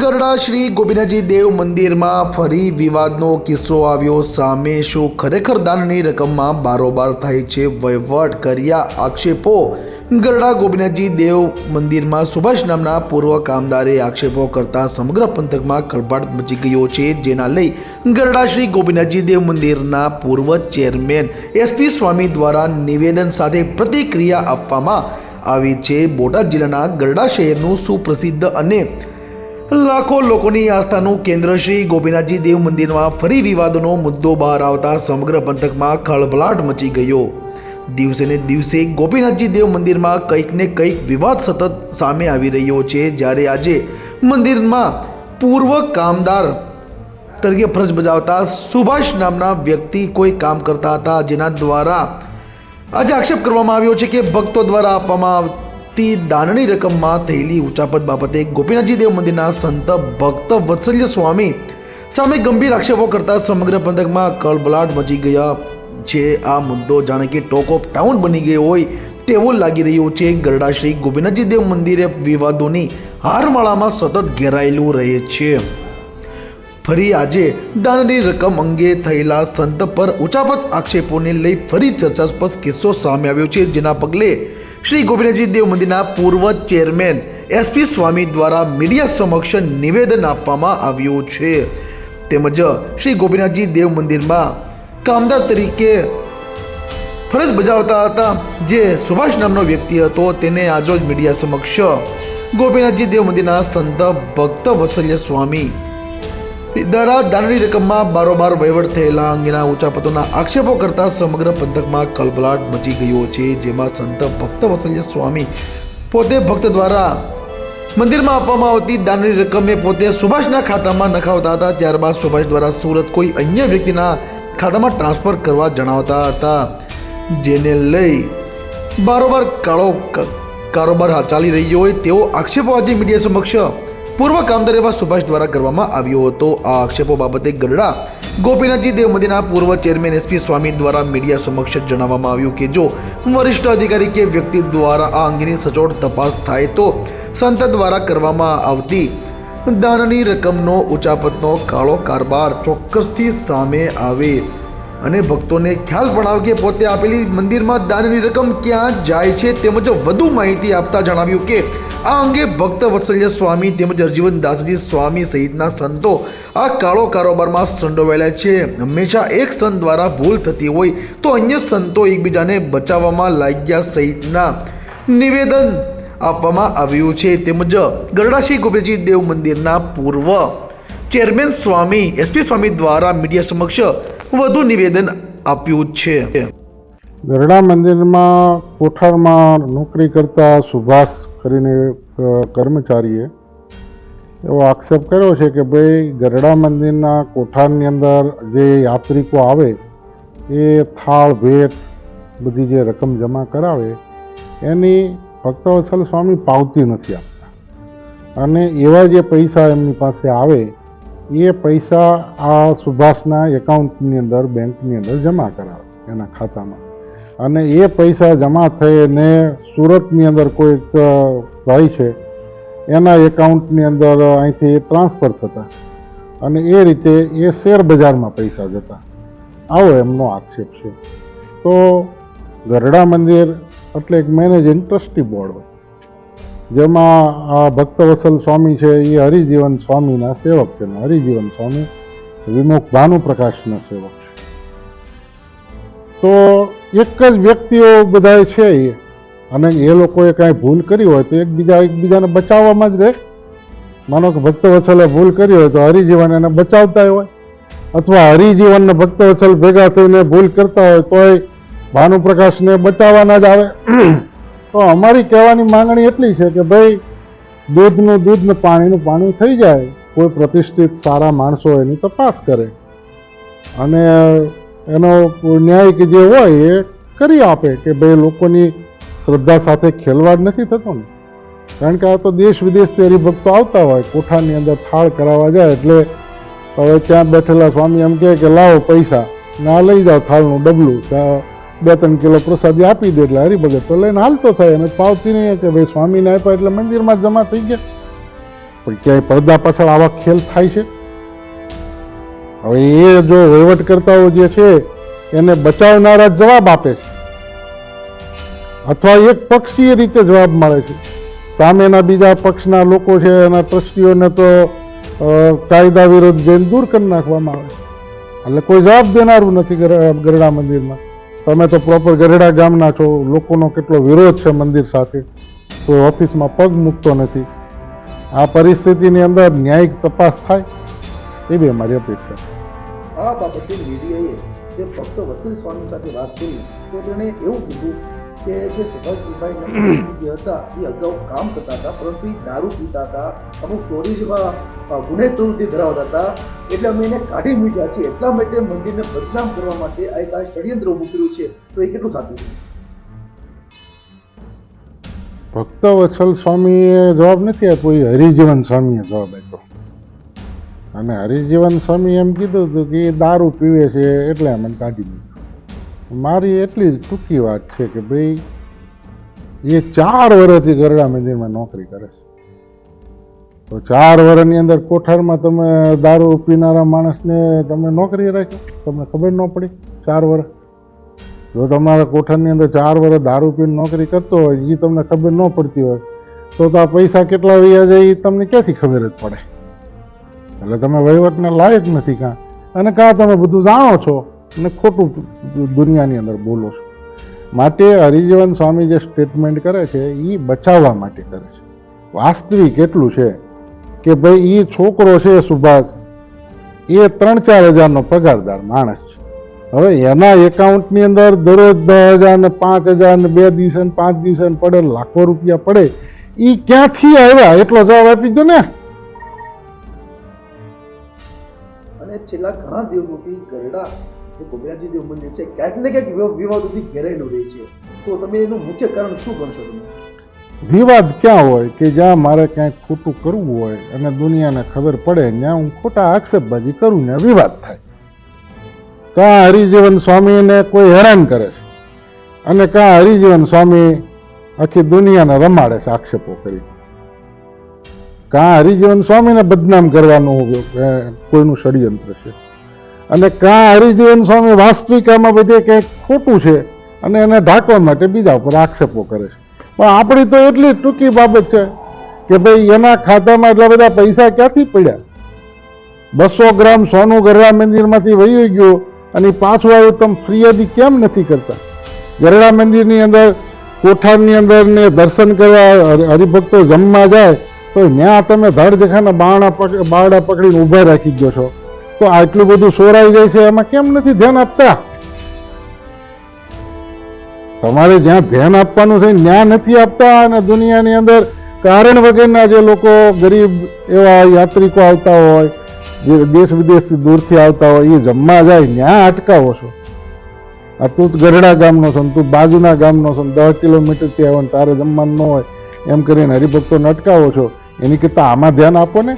ગરડા શ્રી ગોપીનાથજી દેવ મંદિરમાં ફરી વિવાદનો કિસ્સો આવ્યો. સામે શું ખરેખર દાનની રકમમાં બારોબાર થાય છે વહીવટ કર્યા આક્ષેપો? ગરડા ગોપીનાથજી દેવ મંદિરમાં સુભાષ નામના પૂર્વ કામદારે આક્ષેપો કરતા સમગ્ર પંથકમાં ખળભાટ મચી ગયો છે. જેના લઈ ગરડા શ્રી ગોપીનાથજી દેવ મંદિરના પૂર્વ ચેરમેન એસપી સ્વામી દ્વારા નિવેદન સાથે પ્રતિક્રિયા આપવામાં આવી છે. બોટાદ જિલ્લાના ગરડા શહેરનું સુપ્રસિદ્ધ અને લાખો લોકોની આસ્થાનું કેન્દ્ર શ્રી ગોપીનાથજી દેવ મંદિરમાં ફરી વિવાદનો મુદ્દો બહાર આવતા સમગ્ર પંથકમાં ખળભળાટ મચી ગયો. દિવસે ને દિવસે ગોપીનાથજી દેવ મંદિરમાં કંઈક ને કંઈક વિવાદ સતત સામે આવી રહ્યો છે. જ્યારે આજે મંદિરમાં પૂર્વ કામદાર તરીકે ફરજ બજાવતા સુભાષ નામના વ્યક્તિ કોઈ કામ કરતા હતા, જેના દ્વારા આજે આક્ષેપ કરવામાં આવ્યો છે કે ભક્તો દ્વારા આપવામાં આવતી દાનની રકમમાં થયેલી ઉચાપત બાબતે ગોપીનાથજી દેવ મંદિરના સંત ભક્ત વત્સલ્ય સ્વામી સામે ગંભીર આક્ષેપો કરતા સમગ્ર પંથકમાં કળબલાટ મચી ગયા. છે આ મુદ્દો જાણે કે ટોક ઓફ ટાઉન બની ગયો હોય તેવું લાગી રહ્યું છે. ગરડા શ્રી ગોપીનાથજી દેવ મંદિરે વિવાદોની હારમાળામાં સતત ઘેરાયેલું રહે છે. ફરી આજે દાનની રકમ અંગે થયેલા સંત પર ઉચાપત આક્ષેપોને લઈ ફરી ચર્ચાસ્પદ કિસ્સો સામે આવ્યો છે. જેના પગલે શ્રી ગોપીનાથજી દેવ મંદિરના પૂર્વ ચેરમેન એસપી સ્વામી દ્વારા મીડિયા સમક્ષ નિવેદન આપવામાં આવ્યું છે. તેમજ શ્રી ગોપીનાથજી દેવ મંદિરમાં કામદાર તરીકે ફરજ બજાવતા હતા, જે સુભાષ નામનો વ્યક્તિ હતો, તેને આજરોજ મીડિયા સમક્ષ ગોપીનાથજી દેવ મંદિરના સંત ભક્ત વત્સલ્ય સ્વામી દ્વારા દાનની રકમમાં બારોબાર વહીવટ થયેલા અંગેના ઊંચા પદોના આક્ષેપો કરતા સમગ્ર પંથકમાં કલબલાટ મચી ગયો છે, જેમાં સંત ભક્ત વસલ્ય સ્વામી પોતે ભક્ત દ્વારા મંદિરમાં આપવામાં આવતી દાનની રકમે પોતે સુભાષના ખાતામાં નખાવતા હતા. ત્યારબાદ સુભાષ દ્વારા સુરત કોઈ અન્ય વ્યક્તિના ખાતામાં ટ્રાન્સફર કરવા જણાવતા હતા, જેને લઈ બારોબાર કાળો કારોબાર ચાલી રહ્યો હોય તેવો આક્ષેપો આજે મીડિયા સમક્ષ પૂર્વ કામદાર એવા સુભાષ દ્વારા કરવામાં આવ્યો હતો. આ આક્ષેપો બાબતે ગરડા ગોપીનાથજી દેવ મંદિરના પૂર્વ ચેરમેન એસપી સ્વામી દ્વારા મીડિયા સમક્ષ જણાવવામાં આવ્યું કે જો વરિષ્ઠ અધિકારી કે વ્યક્તિ દ્વારા આ અંગેની સચોટ તપાસ થાય તો સંત દ્વારા કરવામાં આવતી દાનની રકમનો, ઉચાપતનો કાળો કારબાર ચોક્કસથી સામે આવે. અને ભક્તોને ખ્યાલ પણ આવે કે પોતે આપેલી મંદિરમાં દાનની રકમ ક્યાં જાય છે તેમજ વધુ માહિતી આપતા જણાવ્યું કે આ અંગે ભક્ત વત્સલ્ય સ્વામી તેમજ હરજીવન દાસજી સ્વામી સહિતના સંતો આ કાળો કારોબારમાં સંડોવાયેલા છે. હંમેશા એક સંત દ્વારા ભૂલ થતી હોય તો અન્ય સંતો એકબીજાને બચાવવામાં લાગ્યા સહિતના નિવેદન આપવામાં આવ્યું છે. તેમજ ગરડાશી ગોપીજી દેવ મંદિરના પૂર્વ ચેરમેન સ્વામી એસપી સ્વામી દ્વારા મીડિયા સમક્ષ વધુ નિવેદન આપ્યું છે. ગરડા મંદિરમાં કોઠારમાં નોકરી કરતા સુભાષ કરીને કર્મચારીએ એવો આક્ષેપ કર્યો છે કે ભાઈ ગરડા મંદિરના કોઠારની અંદર જે યાત્રિકો આવે, એ થાળ, ભેટ, બધી જે રકમ જમા કરાવે, એની ભક્તવત્સલ સ્વામી પાવતી નથી આપતા. અને એવા જે પૈસા એમની પાસે આવે એ પૈસા આ સુભાષના એકાઉન્ટની અંદર, બેંકની અંદર જમા કરાવે એના ખાતામાં. અને એ પૈસા જમા થઈને સુરતની અંદર કોઈક ભાઈ છે, એના એકાઉન્ટની અંદર અહીંથી ટ્રાન્સફર થતા. અને એ રીતે એ શેર બજારમાં પૈસા જતા. આવો એમનો આક્ષેપ છે. તો ગરડા મંદિર એટલે એક મેનેજિંગ ટ્રસ્ટી બોર્ડ હોય. જેમાં આ ભક્તવત્સલ સ્વામી છે, એ હરિજીવન સ્વામીના સેવક છે ને હરિજીવન સ્વામી વિમુખ ભાનુપ્રકાશના સેવક છે. તો એક જ વ્યક્તિઓ બધા છે એ, અને એ લોકોએ કાંઈ ભૂલ કરી હોય તો એકબીજા, એકબીજાને બચાવવામાં જ રહે. માનો કે ભક્તવત્સલે ભૂલ કરી હોય તો હરિજીવન એને બચાવતા હોય, અથવા હરિજીવનને ભક્તવત્સલ ભેગા થઈને ભૂલ કરતા હોય તોય ભાનુપ્રકાશને બચાવવાના જ આવે. તો અમારી કહેવાની માંગણી એટલી છે કે ભાઈ, દૂધનું દૂધ પાણીનું પાણી થઈ જાય, કોઈ પ્રતિષ્ઠિત સારા માણસો એની તપાસ કરે. અને એનો ન્યાય કે જે હોય એ કરી આપે કે ભાઈ, લોકોની શ્રદ્ધા સાથે ખેલવાડ નથી થતો ને. કારણ કે આ તો દેશ વિદેશથી હરિભક્તો આવતા હોય, કોઠાની અંદર થાળ કરાવવા જાય એટલે હવે ત્યાં બેઠેલા સ્વામી એમ કહે કે લાવો પૈસા, ના લઈ જાઓ થાળનું ડબલું ત્યાં બે ત્રણ કિલો પ્રસાદી આપી દે એટલે હરિભગત તો લઈને હાલતો થાય અને પાવતી નહીં કે ભાઈ સ્વામીને આપ્યા એટલે મંદિરમાં જમા થઈ ગયા. પણ ક્યાંય પડદા પાછળ આવા ખેલ થાય છે? હવે એ જો વહીવટકર્તાઓ જે છે, એને બચાવનારા જવાબ આપે છે. અથવા એક પક્ષીય રીતે જવાબ મળે છે. સામેના બીજા પક્ષના લોકો છે, એના ટ્રસ્ટીઓને તો કાયદા વિરોધ જઈને દૂર કરી નાખવામાં આવે છે. એટલે કોઈ જવાબ દેનારું નથી ગરડા મંદિરમાં. તમે તો પ્રોપર ગરેડા ગામના છો, લોકોનો કેટલો વિરોધ છે મંદિર સાથે કોઈ ઓફિસમાં પગ મૂકતો નથી આ પરિસ્થિતિની અંદર ન્યાયિક તપાસ થાય એવી અમારી અપેક્ષા. આ બાબતે મીડિયાએ જે ફક્ત વત્સલ સ્વામી સાથે વાત કરી, તો તેણે એવું કીધું કે જે સુભાષભાઈ જે હતા એ અગાઉ કામ કરતા હતા પરંતુ એ દારૂ પીતા હતા. અમુક ચોરી જેવા ગુને પ્રવૃત્તિ ધરાવતા હતા. એટલે અમે એને કાઢી મૂક્યા છે એટલા માટે મંદિરને બદનામ કરવા માટે આ એક આ ષડયંત્ર ઊભું કર્યું છે. તો એ કેટલું થતું છે ભક્ત વત્સલ સ્વામીએ જવાબ નથી આપ્યો. એ હરિજીવન સ્વામીએ જવાબ આપ્યો. અને હરિજીવન સ્વામી એમ કીધું હતું કે દારૂ પીવે છે એટલે મને કાઢી મૂક્યો. મારી એટલી જ ટૂંકી વાત છે કે ભાઈ, એ ચાર વર્ષથી ગરડા મંદિરમાં નોકરી કરે છે. તો ચાર વર્ષની અંદર કોઠારમાં તમે દારૂ પીનારા માણસને તમે નોકરી રાખી, તમને ખબર ન પડી ચાર વર્ષ જો તમારા કોઠારની અંદર ચાર વર્ષ દારૂ પીને નોકરી કરતો હોય એ તમને ખબર ન પડતી હોય, તો તો આ પૈસા કેટલા વૈયા જાય એ તમને ક્યાંથી ખબર જ પડે? એટલે તમે વહીવટને લાયક નથી કાં અને કાં તમે બધું જાણો છો? અને ખોટું દુનિયાની અંદર બોલો છો. માટે હરિજીવન સ્વામી જે સ્ટેટમેન્ટ કરે છે એ બચાવવા માટે કરે છે. વાસ્તવિક એટલું છે કે ભાઈ એ છોકરો છે સુભાષ, એ ત્રણ ચાર હજારનો પગારદાર માણસ છે. હવે એના એકાઉન્ટની અંદર દરરોજ દસ હજાર ને પાંચ હજાર ને બે દિવસે પાંચ દિવસે પડે, લાખો રૂપિયા પડે એ ક્યાંથી આવ્યા? એટલો જવાબ આપી દો ને. અને છેલ્લા ઘણા દિવસોથી ગરડા જે ગોબરાજી દેવ મંદિર છે, ક્યાંક ને ક્યાંક વિવાદોથી ઘેરાયેલું રહે છે. તો તમે એનું મુખ્ય કારણ શું ગણશો તમે? વિવાદ ક્યાં હોય કે જ્યાં મારે ક્યાંક ખોટું કરવું હોય અને દુનિયાને ખબર પડે, ત્યાં હું ખોટા આક્ષેપબાજી કરું ને વિવાદ થાય. કાં હરિજીવન સ્વામીને કોઈ હેરાન કરે છે? અને કાં હરિજીવન સ્વામી આખી દુનિયાને રમાડે છે આક્ષેપો કરી કાં હરિજીવન સ્વામીને બદનામ કરવાનું કોઈનું ષડયંત્ર છે? અને કાં હરિજીવન સ્વામી વાસ્તવિક આમાં બધે કંઈક ખોટું છે અને એને ઢાંકવા માટે બીજા ઉપર આક્ષેપો કરે છે. પણ આપણી તો એટલી ટૂંકી બાબત છે કે ભાઈ એના ખાતામાં એટલા બધા પૈસા ક્યાંથી પડ્યા? બસો ગ્રામ સોનું ગરડા મંદિરમાંથી વહી ગયું અને પાછું આવ્યું, તમે ફરિયાદી કેમ નથી કરતા? ગરડા મંદિરની અંદર, કોઠારની અંદર ને દર્શન કરવા હરિભક્તો જમવા જાય, તો ત્યાં તમે ધડ દેખાના બારણા બારડા પકડીને ઊભા રાખી ગયો છો. તો આટલું બધું સોરાઈ જાય છે, એમાં કેમ નથી ધ્યાન આપતા? તમારે જ્યાં ધ્યાન આપવાનું છે ત્યાં નથી આપતા અને દુનિયાની અંદર કારણ વગરના જે લોકો ગરીબ એવા યાત્રિકો આવતા હોય, જે દેશ વિદેશથી દૂરથી આવતા હોય, એ જમવા જાય ત્યાં અટકાવો છો. આ તું ગરડા ગામનો છો, તું બાજુના ગામનો છો, દસ કિલોમીટરથી આવ્યો ને તારે જમવાનું ન હોય, એમ કરીને હરિભક્તોને અટકાવો છો. એની કરતાં આમાં ધ્યાન આપો ને.